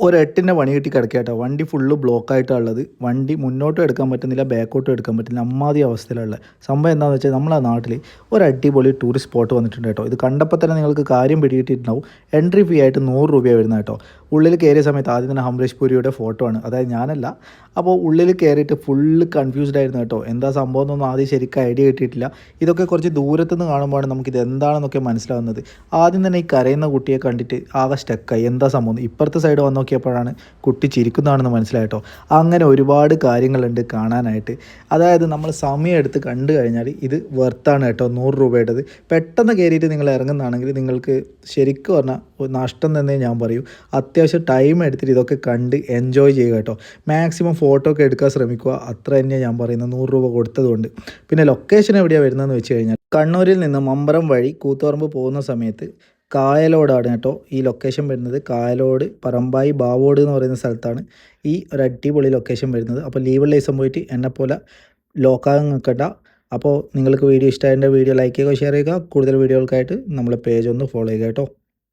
ഒരെട്ടിന്റെ പണി കിട്ടി കിടക്കാട്ടോ വണ്ടി ഫുള്ള് ബ്ലോക്കായിട്ടാണ് ഉള്ളത്. വണ്ടി മുന്നോട്ടും എടുക്കാൻ പറ്റുന്നില്ല ബാക്കോട്ടും എടുക്കാൻ പറ്റുന്നില്ല. അമ്മാതി അവസ്ഥയിലുള്ള സംഭവം എന്താണെന്ന് വെച്ചാൽ നമ്മളെ നാട്ടിൽ ഒരു അടിപൊളി ടൂറിസ്റ്റ് സ്പോട്ട് വന്നിട്ടുണ്ട് കേട്ടോ. ഇത് കണ്ടപ്പോൾ തന്നെ നിങ്ങൾക്ക് കാര്യം പിടികിട്ടിട്ടുണ്ടാവും എൻട്രി ഫീ ആയിട്ട് നൂറ് രൂപയാണ് വരുന്നത് കേട്ടോ. ഉള്ളിൽ കയറിയ സമയത്ത് ആദ്യം തന്നെ ഹംറേഷ് പുരിയുടെ ഫോട്ടോ ആണ്. അതായത് ഞാനല്ല. അപ്പോൾ ഉള്ളിൽ കയറിയിട്ട് ഫുള്ള് കൺഫ്യൂസ്ഡ് ആയിരുന്നു കേട്ടോ. എന്താ സംഭവം എന്നൊന്നും ആദ്യം ശരിക്കും ഐഡിയ കിട്ടിയിട്ടില്ല. ഇതൊക്കെ കുറച്ച് ദൂരത്തു നിന്ന് കാണുമ്പോഴാണ് നമുക്കിത് എന്താണെന്നൊക്കെ മനസ്സിലാവുന്നത്. ആദ്യം തന്നെ ഈ കരയുന്ന കുട്ടിയെ കണ്ടിട്ട് ആകെ സ്റ്റക്കായി എന്താ സംഭവം ഇപ്പുറത്തെ സൈഡ് വന്ന് നോക്കിയപ്പോഴാണ് കുട്ടി ചിരിക്കുന്നതാണെന്ന് മനസ്സിലായിട്ടോ അങ്ങനെ ഒരുപാട് കാര്യങ്ങളുണ്ട് കാണാനായിട്ട്. അതായത് നമ്മൾ സമയം എടുത്ത് കണ്ടു കഴിഞ്ഞാൽ ഇത് വെർത്താണ് കേട്ടോ. നൂറ് രൂപയുടേത്. പെട്ടെന്ന് കയറിയിട്ട് നിങ്ങൾ ഇറങ്ങുന്നതാണെങ്കിൽ നിങ്ങൾക്ക് ശരിക്കും പറഞ്ഞാൽ നഷ്ടം തന്നെ ഞാൻ പറയൂ. അത്യാവശ്യം ടൈം എടുത്തിട്ട് ഇതൊക്കെ കണ്ട് എൻജോയ് ചെയ്യുക കേട്ടോ. മാക്സിമം ഫോട്ടോ ഒക്കെ എടുക്കാൻ ശ്രമിക്കുക. അത്ര തന്നെയാണ് ഞാൻ പറയുന്നത്. നൂറ് രൂപ കൊടുത്തതുകൊണ്ട്. പിന്നെ ലൊക്കേഷൻ എവിടെയാണ് വരുന്നതെന്ന് വെച്ച് കഴിഞ്ഞാൽ കണ്ണൂരിൽ നിന്ന് മമ്പറം വഴി കൂത്തുപറമ്പ് പോകുന്ന സമയത്ത് കായലോടാണ് കേട്ടോ ഈ ലൊക്കേഷൻ വരുന്നത്. കായലോട് പറമ്പായി ബാവോട് എന്ന് പറയുന്ന സ്ഥലത്താണ് ഈ ഒരു അടിപൊളി ലൊക്കേഷൻ വരുന്നത്. അപ്പോൾ ലീവുള്ള ദിവസം പോയിട്ട് എന്നെപ്പോലെ ലോക്കാകം നിൽക്കണ്ട അപ്പോൾ നിങ്ങൾക്ക് വീഡിയോ ഇഷ്ടമായതിന്റെ വീഡിയോ ലൈക്ക് ചെയ്യുക ഷെയർ ചെയ്യുക. കൂടുതൽ വീഡിയോകൾക്കായിട്ട് നമ്മളെ പേജ് ഒന്ന് ഫോളോ ചെയ്യുക കേട്ടോ.